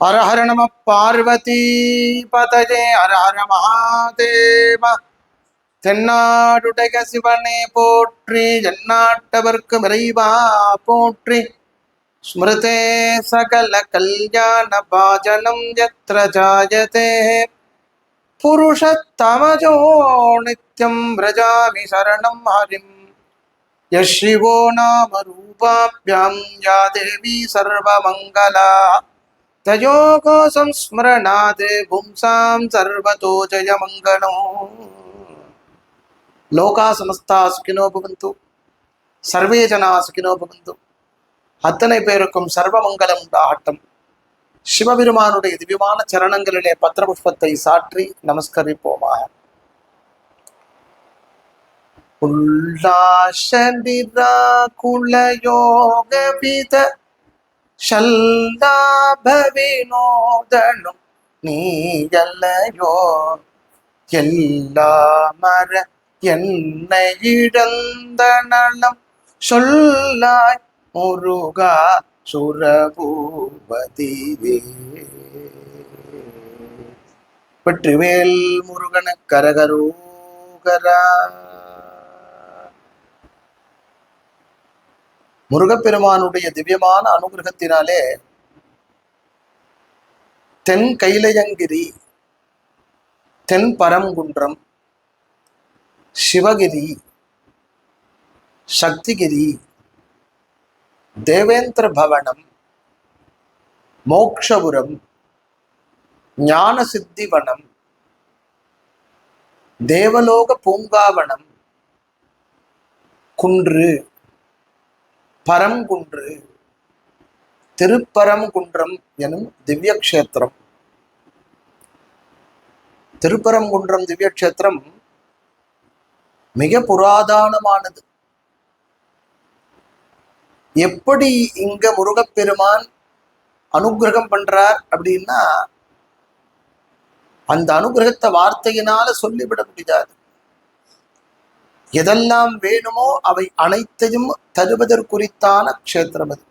ஹரஹர நம பார்வதி பதஜே ஹரஹர மகாதேவ தென்னாடுடைய சிவனே போற்றி ஜன்னாட்டவர்க்கு விரைவா போற்றி. ஸ்மிருதே சகல கல்யாண பாஜனம் யத்ர ஜாயதே. புருஷத்தமஜோ நித்யம் விரஜாமி சரணம் ஹரிம். யஸ்ரிவோ நாம ரூபாபியாம் யா தேவி சர்வமங்கலா தயோகோ சம்ஸ்மரணாத் பும்சாம் சர்வதோ ஜய மங்களோ லோகா சமஸ்தா சுகினோ பவந்து சர்வே ஜனா சுகினோ பவந்து அத்தனை பேருக்கும் சர்வமங்கலம் உண்டாகட்டும். சிவபெருமானுடைய திவ்யமான சரணங்களிலே பத்திரபுஷ்பத்தை சாற்றி நமஸ்கரிப்போமா? உல்லாஷ நிராகுல யோக உல்லாசனிராகுலயோகவித ஷல்லாபவினோதனும் நீயல்லையோ. எல்லாமர என்னை இழந்த நலம் சொல்லாய் முருகா சுரபூபதிவே. வெற்றிவேல் முருகன கரகரோகரா. முருகப்பெருமானுடைய திவ்யமான அனுகிரகத்தினாலே தென் கைலயங்கிரி தென் பரங்குன்றம் சிவகிரி சக்திகிரி தேவேந்திர பவனம் மோக்ஷபுரம் ஞான சித்திவனம் தேவலோக பூங்காவனம் குன்று பரங்குன்று திருப்பரங்குன்றம் எனும் திவ்ய கஷேத்திரம் திருப்பரங்குன்றம் திவ்ய கஷேத்திரம் மிக புராதானமானது. எப்படி இங்க முருகப்பெருமான் அனுகிரகம் பண்றார் அப்படின்னா அந்த அனுகிரகத்தை வார்த்தையினால சொல்லிவிட முடியாது. எதெல்லாம் வேணுமோ அவை அனைத்தையும் தருவதற்குறித்தான க்ஷேத்திரம் அது.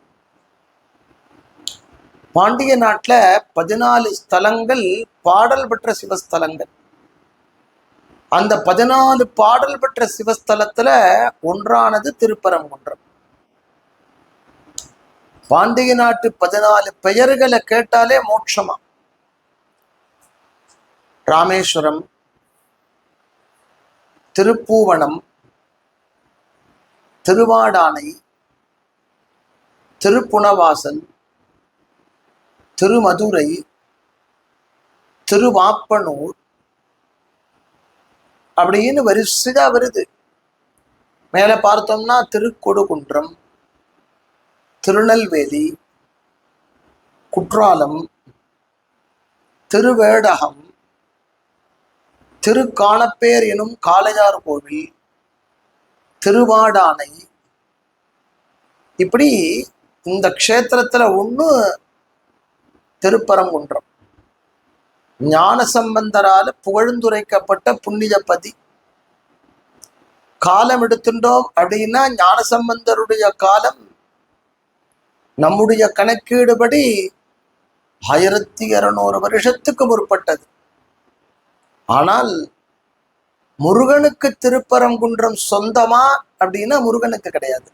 பாண்டிய நாட்டுல பதினாலு ஸ்தலங்கள் பாடல் பெற்ற சிவஸ்தலங்கள். அந்த பதினாலு பாடல் பெற்ற சிவஸ்தலத்துல ஒன்றானது திருப்பரங்குன்றம் பாண்டிய நாட்டு பதினாலு பெயர்களை கேட்டாலே மோட்சமா. ராமேஸ்வரம் திருப்பூவனம் திருவாடானை திருப்புணவாசல் திருமதுரை திருவாப்பனூர் அப்படின்னு வரிசையா வருது. மேல பார்த்தோம்னா திருக்கொடுகுன்றம் திருநெல்வேலி குற்றாலம் திருவேடகம் திருக்காலப்பேர் எனும் காளையார் கோவில் திருவாடானை. இப்படி இந்த க்ஷேத்திரத்துல ஒண்ணு திருப்பரங்குன்றம். ஞான சம்பந்தரால புகழ்ந்துரைக்கப்பட்ட புண்ணியபதி. காலம் எடுத்துட்டோம் அப்படின்னா ஞானசம்பந்தருடைய காலம் நம்முடைய கணக்கீடுபடி ஆயிரத்தி இருநூறு வருஷத்துக்கு முற்பட்டது. ஆனால் முருகனுக்கு திருப்பரங்குன்றம் சொந்தமா அப்படின்னா முருகனுக்கு கிடையாது.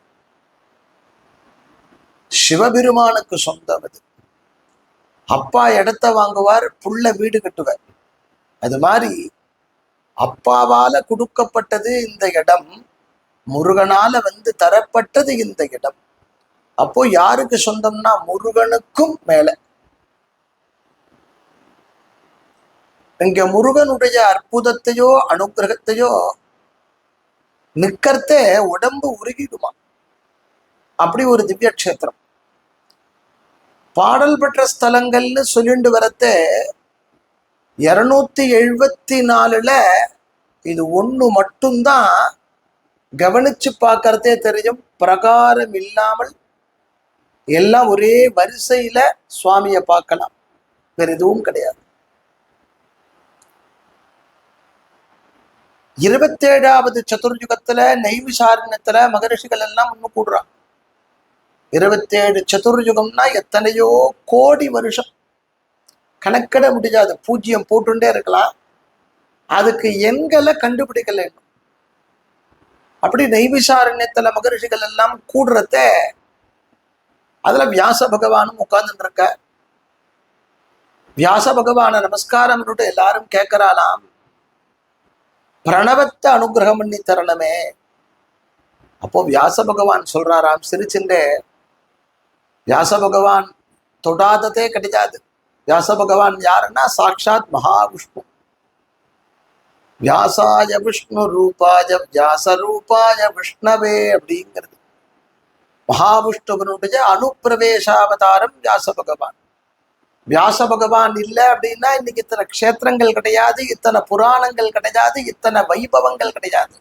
சிவபெருமானுக்கு சொந்தம் அது. அப்பா இடத்த வாங்குவார் புள்ள வீடு கட்டுவார். அது மாதிரி அப்பாவால கொடுக்கப்பட்டது இந்த இடம் முருகனால வந்து தரப்பட்டது இந்த இடம். அப்போ யாருக்கு சொந்தம்னா முருகனுக்கும் மேல. இங்க முருகனுடைய அற்புதத்தையோ அனுகிரகத்தையோ நிக்கறதே உடம்பு உருகிடுமா? அப்படி ஒரு திவ்ய கஷேத்திரம். பாடல் பெற்ற ஸ்தலங்கள்னு சொல்லிட்டு வரத்த இருநூத்தி எழுபத்தி நாலுல இது ஒண்ணு மட்டும்தான் கவனிச்சு பார்க்கறதே தெரியும். பிரகாரம் இல்லாமல் எல்லாம் ஒரே வரிசையில சுவாமியை பார்க்கலாம். வேற எதுவும் கிடையாது. இருபத்தேழாவது சதுர்யுகத்துல நெய்விசாரணத்துல மகரிஷிகள் எல்லாம் ஒண்ணு கூடுறான். இருபத்தேழு சதுர்யுகம்னா எத்தனையோ கோடி வருஷம். கணக்கிட முடியாது. பூஜ்ஜியம் போட்டுட்டே இருக்கலாம். அதுக்கு எண்களை கண்டுபிடிக்கல அப்படி நெய்விசாரண்யத்துல மகரிஷிகள் எல்லாம் கூடுறத அதுல வியாச பகவானும் உட்கார்ந்துட்டு இருக்க வியாச பகவான நமஸ்காரம் எல்லாரும் கேட்கறாளாம் பிரணவத்தை அனுகிரகம் பண்ணி தரணுமே. அப்போ வியாச பகவான் சொல்றாராம் சிரிச்சுண்டே வியாச பகவான் தொடாததே கிடையாது வியாச பகவான் யாருன்னா சாட்சாத் மகாவிஷ்ணு. வியாசாய விஷ்ணு ரூபாய வியாச ரூபாய விஷ்ணவே அப்படிங்கிறது. மகாவிஷ்ணுவனுடைய அனுப்பிரவேசாவதாரம் வியாச பகவான். வியாச பகவான் இல்லை அப்படின்னா இன்னைக்கு இத்தனை க்ஷேத்திரங்கள் கிடையாது இத்தனை புராணங்கள் கிடையாது இத்தனை வைபவங்கள் கிடையாது.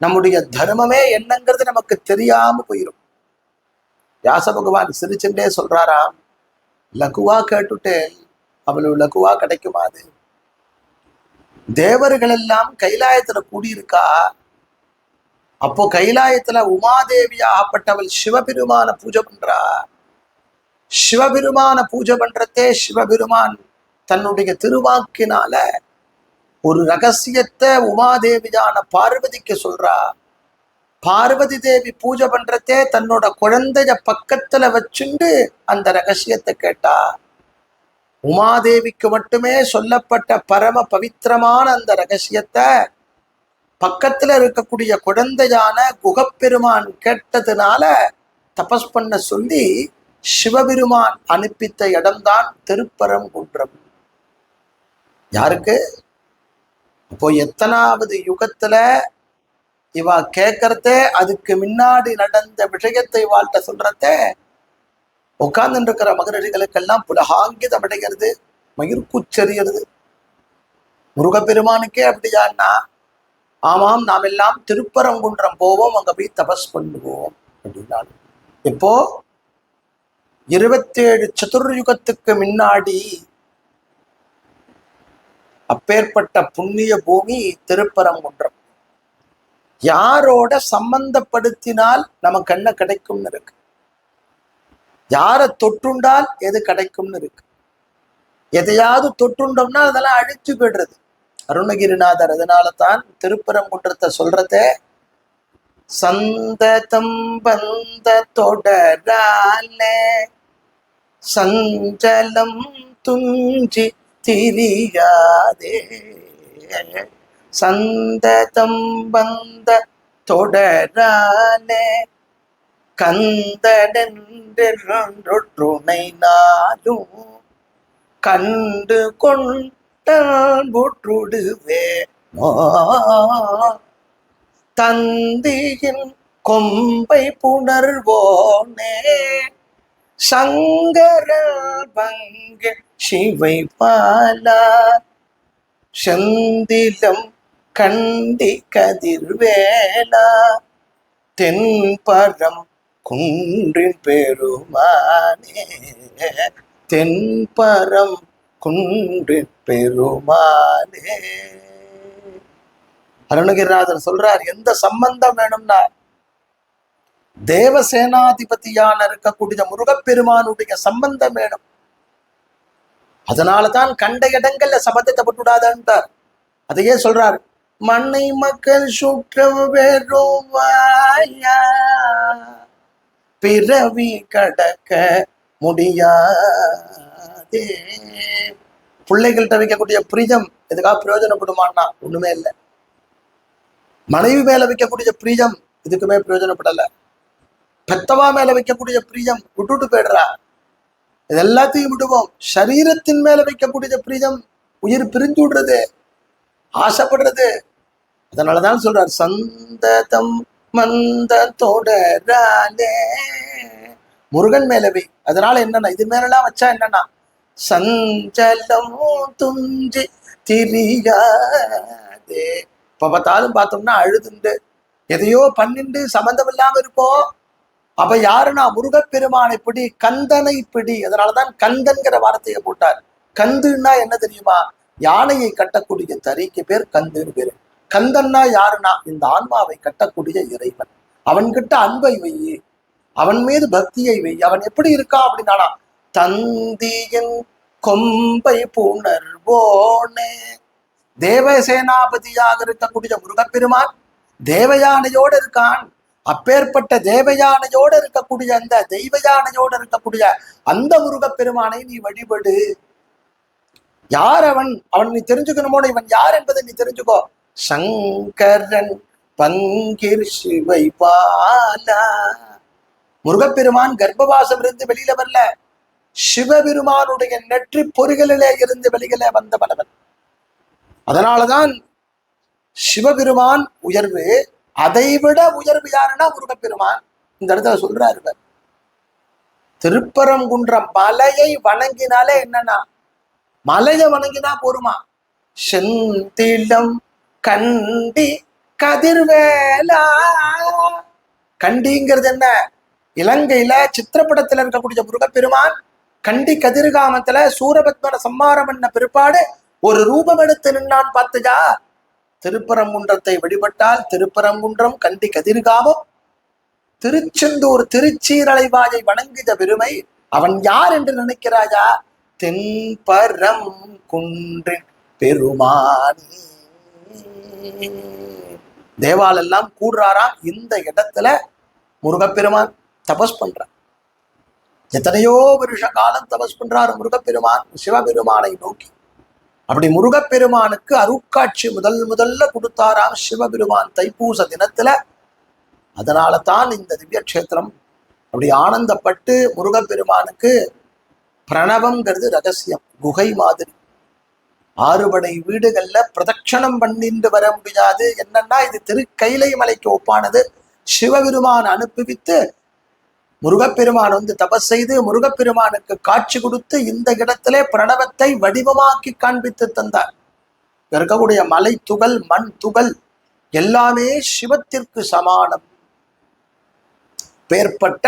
நம்முடைய தர்மமே என்னங்கிறது நமக்கு தெரியாம போயிடும் வியாச பகவான் சிரிச்சுட்டே சொல்றாராம் லகுவா கேட்டுட்டேன் அவ்வளவு லகுவா கிடைக்குமா அது? தேவர்கள் எல்லாம் கைலாயத்துல கூடியிருக்கா? அப்போ கைலாயத்துல உமாதேவியாகப்பட்டவள் சிவபெருமான பூஜை பண்றா? சிவபெருமான பூஜை பண்றதே சிவபெருமான். தன்னுடைய திருவாக்கினால ஒரு ரகசியத்தை உமாதேவியான பார்வதிக்கு சொல்றா. பார்வதி தேவி பூஜை பண்றதே தன்னோட குழந்தைய பக்கத்துல வச்சுண்டு அந்த ரகசியத்தை கேட்டா. உமாதேவிக்கு மட்டுமே சொல்லப்பட்ட பரம பவித்திரமான அந்த ரகசியத்தை பக்கத்துல இருக்கக்கூடிய குழந்தையான குகப்பெருமான் கேட்டதுனால தபஸ் பண்ண சொல்லி சிவபெருமான் அனுப்பித்த இடம்தான் திருப்பரங்குன்றம். யாருக்கு? இப்போ எத்தனாவது யுகத்துல இவ கேட்கறதே அதுக்கு முன்னாடி நடந்த விஷயத்தை வாழ்த்த சொல்றத உட்கார்ந்து இருக்கிற மகரிகளுக்கெல்லாம் புலகாங்கிதம் அடைகிறது மயிர்கூச்செறிகிறது முருகப்பெருமானுக்கே அப்படியான்னா ஆமாம் நாம் எல்லாம் திருப்பரங்குன்றம் போவோம் அங்க போய் தபஸ் பண்ணுவோம் அப்படின்னாலும் இப்போ இருபத்தேழு சதுர்யுகத்துக்கு முன்னாடி அப்பேற்பட்ட புண்ணிய பூமி திருப்பரங்குன்றம். யாரோட சம்பந்தப்படுத்தினால் நமக்கு என்ன கிடைக்கும்னு இருக்கு? யாரை தொட்டுண்டால் எது கிடைக்கும்னு இருக்கு? எதையாவது தொட்டுண்டோம்னா அதெல்லாம் அழிச்சு போயிடுறது. அருணகிரிநாதர் அதனால தான் திருப்பரங்குன்றத்தை சொல்றதே சந்ததம் பந்த தொடராலே சஞ்சலம் துஞ்சி திரியாதே. சந்ததம் வந்த தொடரானே கந்தடென்றொற்றுணை நாளும் கண்டு கொண்டான் புற்றுடுவே தந்தியின் கொம்பை புணர்வோனே சங்கர பங்க சிவை பாலா செந்திலம் கண்டி கதிர்வேலா. தென்பரம் குன்றின் பெருமானே. தென்பரம் குன்றின் பெருமானே. அருணகிரிநாதர் சொல்றார் எந்த சம்பந்தம் வேணும்னா தேவசேனாதிபதியான இருக்கக்கூடிய முருகப்பெருமானுடைய சம்பந்தம் வேணும். அதனாலதான் கண்ட இடங்கள்ல சம்பந்தத்தை பட்டுடாதான்ட்டார் அதையே சொல்றார் மண்ணை மக்கள் சுற்றம் வெறுவாயா? பிறவி கடக்க முடியாதே. பிள்ளைகள்கிட்ட வைக்கக்கூடிய பிரியம் எதுக்காக பிரயோஜனப்படுமான்னா ஒண்ணுமே இல்லை. மனைவி மேல வைக்கக்கூடிய பிரியம் இதுக்குமே பிரயோஜனப்படல. பெத்தவா மேல வைக்கக்கூடிய பிரியம் விட்டுட்டு போயிடுறா. இது எல்லாத்தையும் விடுவோம். சரீரத்தின் மேல வைக்கக்கூடிய பிரியம் உயிர் பிரிஞ்சு விடுறது ஆசைப்படுறது. அதனாலதான் சொல்றார் சந்ததம் மந்த தொடராலே முருகன் மேல வை. அதனால என்னன்னா இது மேலாம் வச்சா என்னன்னா சஞ்சலம் துஞ்சி திரியாதே. இப்ப பார்த்தாலும் பார்த்தோம்னா அழுதுண்டு எதையோ பண்ணிண்டு சம்பந்தம் இல்லாம இருப்போம். அப்ப யாருன்னா முருகப்பெருமானை பிடி கந்தனை பிடி. அதனாலதான் கந்தன்கிற வார்த்தையை போட்டார். கந்துன்னா என்ன தெரியுமா? யானையை கட்டக்கூடிய தறிக்கு பேர் கந்துன்னு பேரு. கந்தன்னா யாருன்னா? இந்த ஆன்மாவை கட்டக்கூடிய இறைவன். அவன்கிட்ட அன்பை வை. அவன் மீது பக்தியை வை. அவன் எப்படி இருக்கா அப்படின்னானா தந்தியின் கொம்பை புணர்வோனே. தேவசேனாபதியாக இருக்கக்கூடிய முருகப்பெருமான் தேவயானையோடு இருக்கான். அப்பேற்பட்ட தேவயானையோடு இருக்கக்கூடிய அந்த தெய்வயானையோடு இருக்கக்கூடிய அந்த முருகப்பெருமானை நீ வழிபடு. யார் அவன்? அவன் நீ தெரிஞ்சுக்கணுமோட இவன் யார் என்பதை நீ தெரிஞ்சுக்கோ. சங்கரன் பங்கிர் சிவை பாலா. முருகப்பெருமான் கர்ப்பவாசம் இருந்து வெளியில வரல. சிவபெருமானுடைய நெற்றி பொறிகளிலே இருந்து வெளியில வந்த பலவன். அதனாலதான் சிவபெருமான் உயர்வு அதைவிட உயர்வு யாருன்னா முருகப்பெருமான். இந்த இடத்துல சொல்றாரு திருப்பரங்குன்றம் மலையை வணங்கினாலே என்னன்னா மலையை வணங்கினா போருமா? செந்திலம் கண்டி கதிர்வேலா. கண்டிங்கிறது என்ன? இலங்கையில சித்திரப்படத்துல இருக்கக்கூடிய முருகப்பெருமான் கண்டி கதிர்காமத்துல சூரபத்மர சம்மாரம் பண்ண பிற்பாடு ஒரு ரூபம் எடுத்து நின்னான் பார்த்துக்கா? திருப்பரங்குன்றத்தை வழிபட்டால் திருப்பரங்குன்றம் கண்டி கதிர்காமம் திருச்செந்தூர் திருச்சீரலைவாயை வணங்கித பெருமை அவன் யார் என்று நினைக்கிறாயா? தென்பரம் குன்றின் பெருமானி. தேவாலெல்லாம் கூடுறாரா? இந்த இடத்துல முருகப்பெருமான் தபஸ் பண்றான் எத்தனையோ வருஷ காலம் தபஸ் பண்றாரு முருகப்பெருமான் சிவபெருமானை நோக்கி. அப்படி முருகப்பெருமானுக்கு அருட்காட்சி முதல் முதல்ல கொடுத்தாராம் சிவபெருமான் தைப்பூச தினத்துல. அதனால தான் இந்த திவ்ய கஷேத்திரம் அப்படி ஆனந்தப்பட்டு முருகப்பெருமானுக்கு பிரணவம்ங்கிறது ரகசியம் குகை மாதிரி. ஆறுபடை வீடுகள்ல பிரதட்சணம் பண்ணிட்டு வர முடியாது. என்னன்னா இது திருக்கைலை மலைக்கு ஒப்பானது. சிவபெருமான் அனுப்பிவித்து முருகப்பெருமான் வந்து தபஸ் செய்து முருகப்பெருமானுக்கு காட்சி கொடுத்து இந்த இடத்திலே பிரணவத்தை வடிவமாக்கி காண்பித்து தந்தார். இருக்கக்கூடிய மலை துகள் மண் துகள் எல்லாமே சிவத்திற்கு சமானம். பேர்பட்ட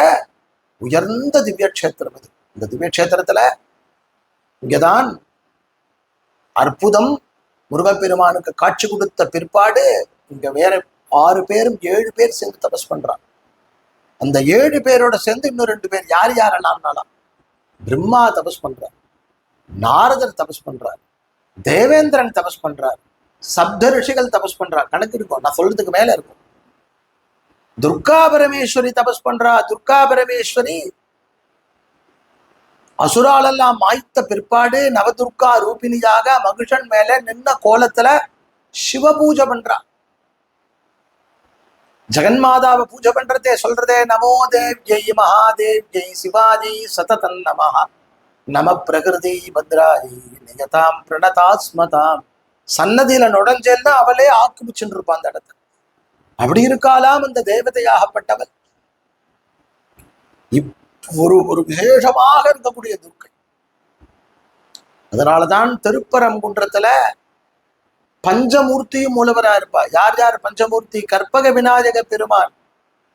உயர்ந்த திவ்யக்ஷேத்திரம் அது. இது இந்த திவ்யக்ஷேத்திரத்துல இங்கதான் அற்புதம் முருகப்பெருமானுக்கு காட்சி கொடுத்த பிற்பாடு இங்க வேற ஆறு பேரும் ஏழு பேர் சேர்ந்து தபஸ் பண்றான் அந்த ஏழு பேரோட சேர்ந்து இன்னும் ரெண்டு பேர் யார் யாரெல்லாம்னாலாம் பிரம்மா தபஸ் பண்றார். நாரதர் தபஸ் பண்றார். தேவேந்திரன் தபஸ் பண்றார். சப்த ரிஷிகள் தபஸ் பண்றார். கணக்கு இருக்கும். நான் சொல்றதுக்கு மேல இருக்கும். துர்கா பரமேஸ்வரி தபஸ் பண்றா. துர்கா பரமேஸ்வரி. அசுராலெல்லாம் மாய்த்த பிற்பாடு நவதுர்கா ரூபிணியாக மகிஷன் மேல நின்ன கோலத்துல சிவ பூஜை பண்றா. ஜெகன்மாதாவை பூஜை பண்றதே சொல்றதே நமோ தேவ்யை மகாதேவ்யை சிவாஜி சததன் நமஹ. நம பிரகிருதி பத்ராயி நியதாம் பிரணதாஸ்மதாம். சன்னதியில நுழைஞ்சேன்னா அவளே ஆக்குமிச்சுட்டு இருப்பான் அந்த இடத்துல. அப்படி இருக்காலாம் அந்த தேவதையாகப்பட்டவள். இப் ஒரு ஒரு விசேஷமாக இருக்கக்கூடிய துர்க்கை. அதனாலதான் திருப்பரங்குன்றத்துல பஞ்சமூர்த்தியும் மூலவரா இருப்பா. யார் யார் பஞ்சமூர்த்தி? கற்பக விநாயக பெருமான்.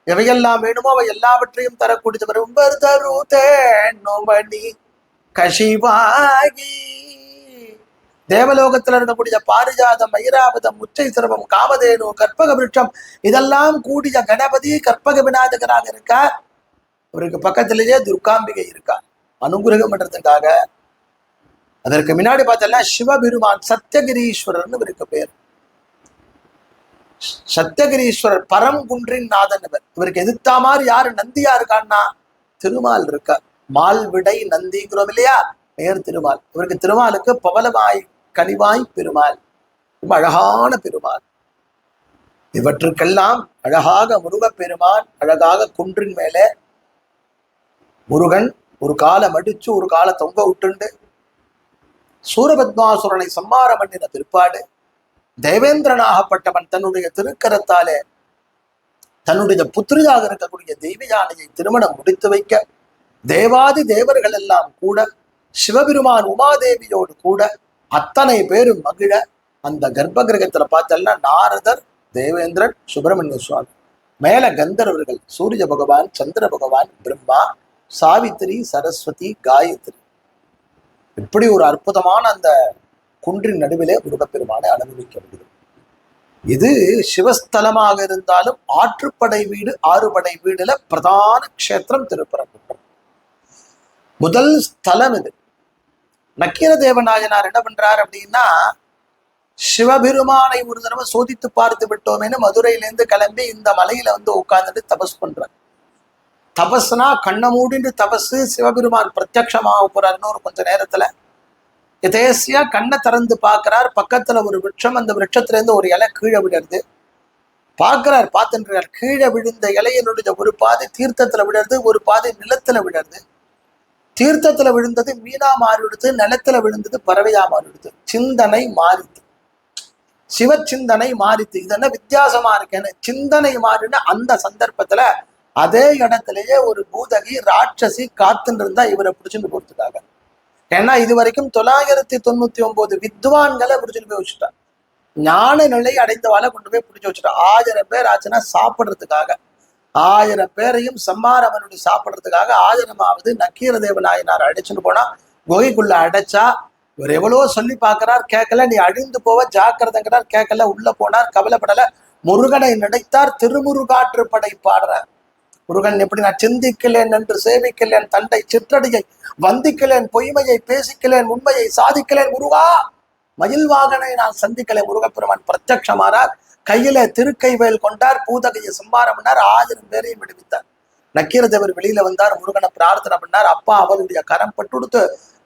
எவையெல்லாம் வேணுமோ அவை எல்லாவற்றையும் தரக்கூடியவர் உம்பர் தரு தேனுமணி கஷிவாகி தேவலோகத்துல இருக்கக்கூடிய பாரிஜாதம் ஐராவதம் உச்சை சிரமம் காமதேனு கற்பக விருட்சம் இதெல்லாம் கூடிய கணபதி கற்பக விநாயகராக இருக்கா? அவருக்கு பக்கத்திலேயே துர்காம்பிகை இருக்கா. அனுகிரகம் பண்றதுக்காக அதற்கு முன்னாடி பார்த்தோம்னா சிவபெருமான் சத்தியகிரீஸ்வரர்னு இவருக்கு பேர் சத்தியகிரீஸ்வரர் பரம்குன்றின் நாதன் இவர். இவருக்கு எதிர்த்தா மாதிரி யாரு நந்தியா இருக்கான்னா திருமால் இருக்க மால் விடை நந்திங்கிறோம் இல்லையா? பெயர் திருமால். இவருக்கு திருமாலுக்கு பவலமாய் கனிவாய் பெருமாள். ரொம்ப அழகான பெருமாள். இவற்றுக்கெல்லாம் அழகாக முருகப் பெருமான் அழகாக குன்றின் மேலே முருகன் ஒரு காலை மடிச்சு ஒரு காலை தொங்க விட்டுண்டு சூரபத்மாசுரனை சம்மாரம் பண்ணின பிற்பாடு தேவேந்திரனாகப்பட்டவன் தன்னுடைய திருக்கரத்தாலே தன்னுடைய புத்திரியாக இருக்கக்கூடிய தெய்வ யானையை திருமணம் முடித்து வைக்க தேவாதி தேவர்கள் எல்லாம் கூட சிவபெருமான் உமாதேவியோடு கூட அத்தனை பேரும் மகிழ அந்த கர்ப்ப கிரகத்துல பார்த்தோம்னா நாரதர் தேவேந்திரன் சுப்பிரமணிய சுவாமி. மேல கந்தர்வர்கள் சூரிய பகவான் சந்திர பகவான் பிரம்மா சாவித்திரி சரஸ்வதி காயத்ரி. இப்படி ஒரு அற்புதமான அந்த குன்றின் நடுவிலே முருகப்பெருமானை அனுபவிக்க முடியும். இது சிவஸ்தலமாக இருந்தாலும் ஆற்றுப்படை வீடு ஆறுபடை வீடுல பிரதான க்ஷேத்திரம் திருப்பரங்குன்றம். முதல் ஸ்தலம் இது. நக்கீர தேவநாயனார் என்ன பண்றார் அப்படின்னா சிவபெருமானை ஒரு தடவை சோதித்து பார்த்து விட்டோமேனு மதுரையிலேருந்து கிளம்பி இந்த மலையில வந்து உட்கார்ந்துட்டு தபஸ் பண்றார். தபஸ்னா கண்ணை மூடிண்டு தபஸு சிவபெருமான் பிரத்யக்ஷமாக போறார் இன்னொரு கொஞ்ச நேரத்துல எதேசியா கண்ணை திறந்து பார்க்கிறார். பக்கத்துல ஒரு விருட்சம் அந்த விருட்சத்திலேருந்து ஒரு இலை கீழே விடுறது பார்க்கிறார் பார்த்துன்றார். கீழே விழுந்த இலையினுடைய ஒரு பாதை தீர்த்தத்துல விடுறது ஒரு பாதை நிலத்துல விடுறது தீர்த்தத்துல விழுந்தது மீனா மாறிடுது நிலத்துல விழுந்தது பறவையா மாறிடுது சிந்தனை மாறிது சிவச்சிந்தனை மாறித்து இது என்ன வித்தியாசமா இருக்கேன்னு? சிந்தனை மாறின அந்த சந்தர்ப்பத்துல அதே இடத்துலயே ஒரு பூதகி ராட்சசி காத்துன்னு இருந்தா இவரை பிடிச்சிட்டு போறதுக்காக. ஏன்னா இது வரைக்கும் தொள்ளாயிரத்தி தொண்ணூத்தி ஒன்பது வித்வான்களை பிடிச்சிட்டு போய் வச்சுட்டான் ஞான நிலை அடைந்தவாளை கொண்டு போய் பிடிச்சி வச்சுட்டான் ஆயிரம் பேர் ஆச்சுன்னா சாப்பிடுறதுக்காக. ஆயிரம் பேரையும் சம்மாரம் சாப்பிடுறதுக்காக ஆயிரமாவது நக்கீர தேவநாயனார் அடிச்சுட்டு போனா குகைக்குள்ள அடைச்சா இவர் எவ்வளவோ சொல்லி பார்க்கறார் கேட்கல. நீ அழிந்து போவ ஜாக்கிரதைங்கிறார் கேட்கல. உள்ள போனார் கவலைப்படல. முருகனை நினைத்தார் திருமுருகாற்று படை பாடுறார். முருகன் எப்படி நான் சிந்திக்கலேன் என்று சேவிக்கலேன் தண்டை சிற்றடியை வந்திக்கலேன் பொய்மையை பேசிக்கலேன் உண்மையை சாதிக்கலேன் முருகா! மயில் வாகனை நான் சந்திக்கலை முருகப்பெருமான் பிரத்யக்ஷமானார் கையில திருக்கை வேல் கொண்டார் பூதகையை சம்பாரம் பண்ணார் ஆயிரம் பேரையும் விடுவித்தார். நக்கீரதேவர் வெளியில வந்தார் முருகனை பிரார்த்தனை பண்ணார். அப்பா அவருடைய கரம் பட்டுடுத்து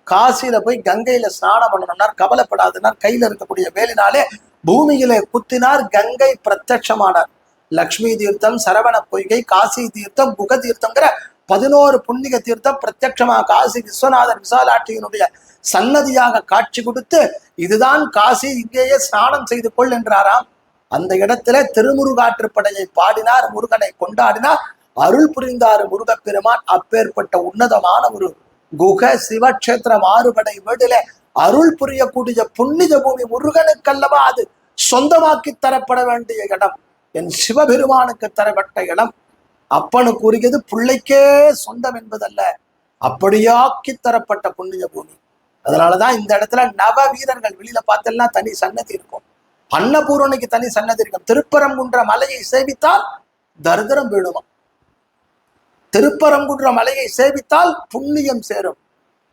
காசியில போய் கங்கையில ஸ்நானம் பண்ணணும்னார் கவலைப்படாதுனார். கையில இருக்கக்கூடிய வேலினாலே பூமியிலே குத்தினார் கங்கை பிரத்யட்சமானார் லக்ஷ்மி தீர்த்தம் சரவண பொய்கை காசி தீர்த்தம் குக தீர்த்தம்ங்கிற பதினோரு புண்ணிய தீர்த்தம் பிரத்யட்சமா காசி விஸ்வநாதர் விசாலாட்சியினுடைய சன்னதியாக காட்சி கொடுத்து இதுதான் காசி இங்கேயே ஸ்நானம் செய்து கொள் என்றாராம். அந்த இடத்துல திருமுருகாற்றுப்படையை பாடினார் முருகனை கொண்டாடினார். அருள் புரிந்தார் முருகப்பெருமான். அப்பேற்பட்ட உன்னதமான ஒரு குக சிவக்ஷேத்திர மாறுபடை வீடுல அருள் புரியக்கூடிய புண்ணித பூமி முருகனுக்கல்லவா அது சொந்தமாக்கி தரப்பட வேண்டிய இடம். என் சிவபெருமானுக்கு தரப்பட்ட இடம் அப்பனுக்கு உரியது பிள்ளைக்கே சொந்தம் என்பதல்ல. அப்படியாக்கி தரப்பட்ட புண்ணிய பூமி. அதனாலதான் இந்த இடத்துல நவ வீரர்கள் வெளியில பார்த்தெல்லாம் தனி சன்னதி இருக்கும். அன்னபூரணிக்கு தனி சன்னதி இருக்கும். திருப்பரங்குன்ற மலையை சேவித்தால் தரித்திரம் வீடுமா திருப்பரங்குன்ற மலையை சேவித்தால் புண்ணியம் சேரும்.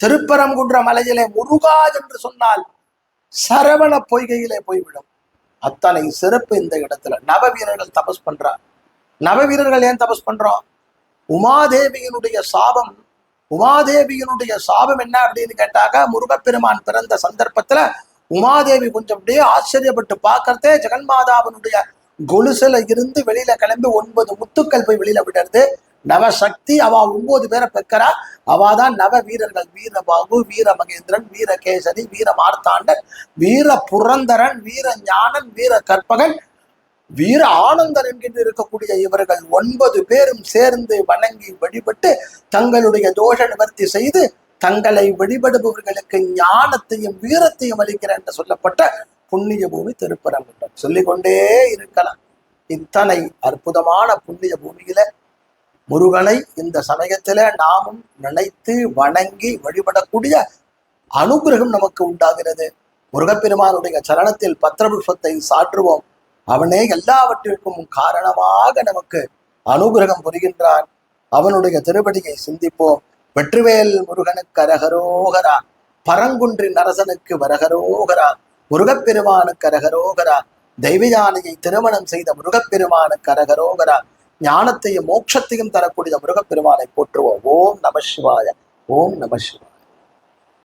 திருப்பரங்குன்ற மலையிலே முருகா என்று சொன்னால் சரவண பொய்கையிலே போய்விடும். அத்தனை சிறப்பு இந்த இடத்துல. நவ வீரர்கள் தபஸ் பண்றார் நவ வீரர்கள் ஏன் தபஸ் பண்றோம்? உமாதேவியினுடைய சாபம் உமாதேவியினுடைய சாபம் என்ன அப்படின்னு கேட்டாக்க முருகப்பெருமான் பிறந்த சந்தர்ப்பத்துல உமாதேவி கொஞ்சம் அப்படியே ஆச்சரியப்பட்டு பார்க்கறதே ஜெகன்மாதாவினுடைய கொலுசுல இருந்து வெளியில கிளம்பி ஒன்பது முத்துக்கள் போய் வெளியில விடுறது. நவசக்தி அவ ஒன்பது பேரை பெக்கறா அவ தான் நவ வீரர்கள். வீரபாகு வீர மகேந்திரன் வீர கேசரி வீர மார்த்தாண்டன் வீர புரந்தரன் வீர ஞானன் வீர கற்பகன் வீர ஆனந்தன் என்கின்ற இருக்கக்கூடிய இவர்கள் ஒன்பது பேரும் சேர்ந்து வணங்கி வழிபட்டு தங்களுடைய தோஷ நிவர்த்தி செய்து தங்களை வழிபடுபவர்களுக்கு ஞானத்தையும் வீரத்தையும் அளிக்கிற என்று சொல்லப்பட்ட புண்ணிய பூமி திருப்பரங்குன்றம். சொல்லிக்கொண்டே இருக்கலாம். இத்தனை அற்புதமான புண்ணிய பூமியில முருகனை இந்த சமயத்துல நாமும் நினைத்து வணங்கி வழிபடக்கூடிய அனுகிரகம் நமக்கு உண்டாகிறது. முருகப்பெருமானுடைய சரணத்தில் பத்திரபுஷ்பத்தை சாற்றுவோம். அவனே எல்லாவற்றிற்கும் காரணமாக நமக்கு அனுகிரகம் புரிகின்றான். அவனுடைய திருவடியை சிந்திப்போம். வெற்றிவேல் முருகனுக்கு அரகரோகரா. பரங்குன்றின் அரசனுக்கு வரகரோகரா. முருகப்பெருமானுக்கு அரகரோகரா. தெய்வயானையை திருமணம் செய்த முருகப்பெருமானுக்கு அரகரோகரா. ஞானத்தையும் மோட்சத்தையும் தரக்கூடிய முருகப்பெருமானை போற்றுவோம். ஓம் நம சிவாய. ஓம் நம சிவாய.